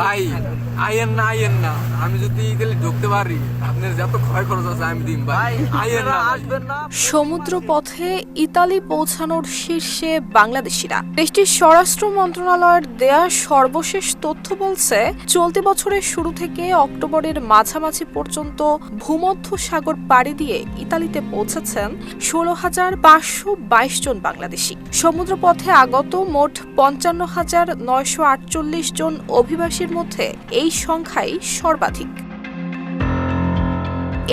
ভাই আইয়েন না আইয়েন না। আমি যদি ইতালি ঢুকতে পারি আপনার যত ক্ষয় খরচ আছে আমি দিন ভাই। আইয়েন না আসবেন না সমুদ্র পথে ইতালি পৌঁছানোর শীর্ষে বাংলাদেশিরা। দেশটির স্বরাষ্ট্র মন্ত্রণালয়ের দেয়া সর্বশেষ তথ্য বলছে চলতি বছরের শুরু থেকে অক্টোবরের মাঝামাঝি পর্যন্ত ভূমধ্য সাগর পাড়ি দিয়ে ইতালিতে পৌঁছেছেন ষোলো হাজার পাঁচশো বাইশ জন বাংলাদেশি। সমুদ্র পথে আগত মোট পঞ্চান্ন হাজার নয়শো আটচল্লিশ জন অভিবাসীর মধ্যে এই সংখ্যাই সর্বাধিক।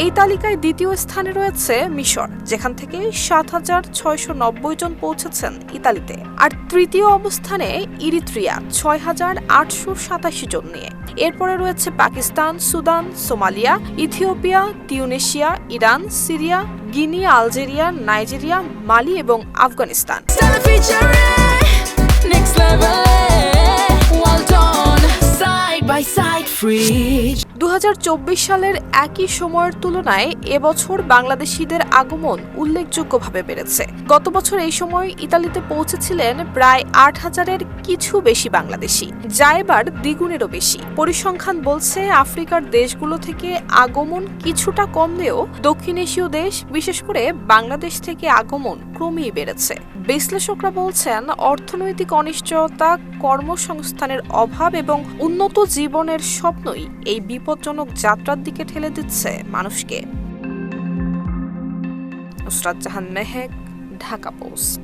এই তালিকায় দ্বিতীয় স্থানে রয়েছে মিশর, যেখান থেকে সাত হাজার ছয়শো নব্বই জন পৌঁছেছেন ইতালিতে। আর তৃতীয় অবস্থানে ইরিত্রিয়া, ছয় হাজার আটশো সাতাশি জন নিয়ে। এরপরে রয়েছে Pakistan, Sudan, Somalia, Ethiopia, Tunisia, Iran, Syria, Guinea, Algeria, Nigeria, Mali এবং আফগানিস্তান। Free. দু হাজার চব্বিশ সালের একই সময়ের তুলনায় এবছর বাংলাদেশিদের আগমন উল্লেখযোগ্যভাবে বেড়েছে। গত বছর এই সময় ইতালিতে পৌঁছেছিলেন প্রায় আট হাজারের কিছু বেশি বাংলাদেশি, যা এবার দ্বিগুণেরও বেশি। পরিসংখ্যান বলছে, আফ্রিকার দেশগুলো থেকে আগমন কিছুটা কমলেও দক্ষিণ এশীয় দেশ, বিশেষ করে বাংলাদেশ থেকে আগমন ক্রমেই বেড়েছে। বিশ্লেষকরা বলছেন, অর্থনৈতিক অনিশ্চয়তা কর্মসংস্থানের অভাব এবং উন্নত জীবনের স্বপ্নই এই বিপজ্জনক যাত্রার দিকে ঠেলে দিচ্ছে মানুষকে। নুসরাত জাহান মেহেক ঢাকা পোস্ট।